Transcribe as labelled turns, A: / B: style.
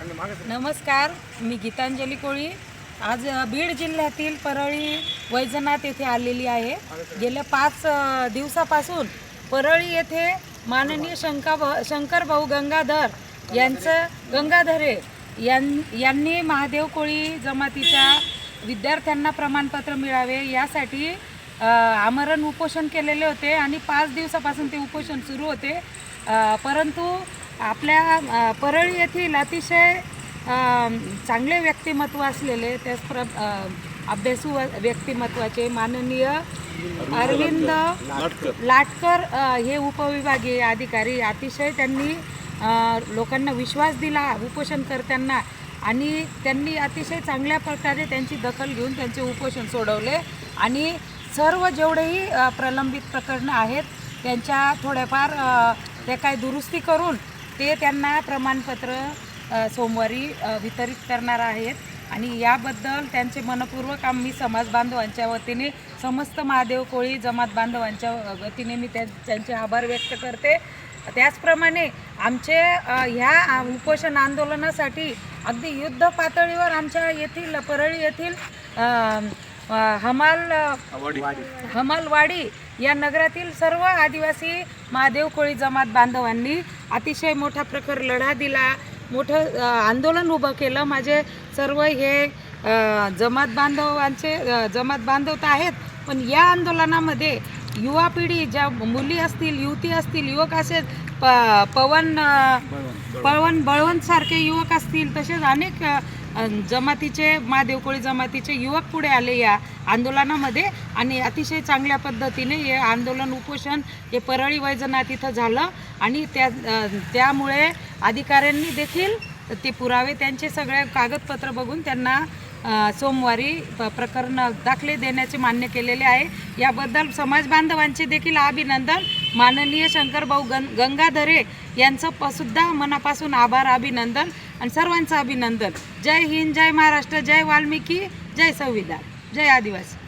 A: नमस्कार मी गीतांजली कोळी. आज बीड जिल्ह्यातील परळी वैजनाथ येथे आलेली आहे. गेल्या पाच दिवसापासून परळी येथे माननीय शंका शंकर भाऊ गंगाधर यांचं गंगाधरे यां यांनी महादेव कोळी जमातीच्या विद्यार्थ्यांना प्रमाणपत्र मिळावे यासाठी आमरण उपोषण केलेले होते आणि पाच दिवसापासून ते उपोषण सुरू होते. परंतु आपल्या परळी येथील अतिशय चांगले व्यक्तिमत्व असलेले त्याच प्र अभ्यासू व्यक्तिमत्वाचे माननीय अरविंद लाटकर. हे उपविभागीय अधिकारी अतिशय त्यांनी लोकांना विश्वास दिला उपोषणकर्त्यांना आणि त्यांनी अतिशय चांगल्या प्रकारे त्यांची दखल घेऊन त्यांचे उपोषण सोडवले आणि सर्व जेवढेही प्रलंबित प्रकरणं आहेत त्यांच्या थोड्याफार ते काय दुरुस्ती करून ते त्यांना प्रमाणपत्र सोमवारी वितरित करणार आहेत. आणि याबद्दल त्यांचे मनपूर्वक आम्ही समाज बांधवांच्या वतीने समस्त महादेव कोळी जमात बांधवांच्या वतीने मी त्या त्यांचे आभार व्यक्त करते. त्याचप्रमाणे आमचे ह्या उपोषण आंदोलनासाठी अगदी युद्ध पातळीवर आमच्या येथील परळी येथील हमाल हमालवाडी या नगरातील सर्व आदिवासी महादेव कोळी जमात बांधवांनी अतिशय मोठा प्रखर लढा दिला. मोठं आंदोलन उभं केलं. माझे सर्व हे जमात बांधवांचे जमात बांधव तर आहेत पण या आंदोलनामध्ये युवा पिढी ज्या मुली असतील युवती असतील युवक असेल प पवन पवन बळवंत. सारखे युवक असतील तसेच अनेक जमातीचे महादेव कोळी जमातीचे युवक पुढे आले या आंदोलनामध्ये. आणि अतिशय चांगल्या पद्धतीने हे आंदोलन उपोषण हे परळी वैजनाथ इथं झालं. आणि त्या त्यामुळे अधिकाऱ्यांनी देखील ते पुरावे त्यांचे सगळे कागदपत्र बघून त्यांना सोमवारी प- प्रकरण दाखले देण्याचे मान्य केलेले आहे. याबद्दल समाज बांधवांचे देखील अभिनंदन. माननीय शंकरभाऊ गं गंगाधरे यांचं प सुद्धा मनापासून आभार अभिनंदन आणि सर्वांचं अभिनंदन. जय हिंद जय महाराष्ट्र जय वाल्मिकी जय संविधान. जय आदिवासी.